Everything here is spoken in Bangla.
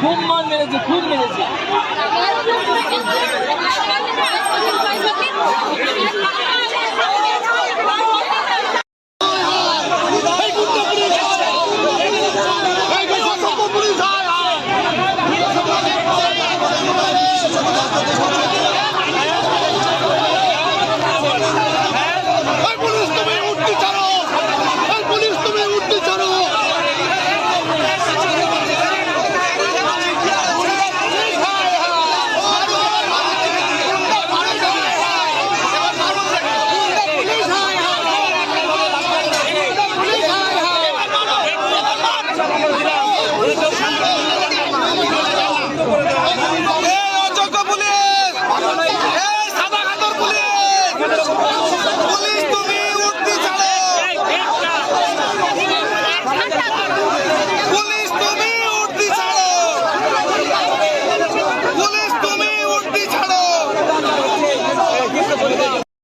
খুব মান মেরেছে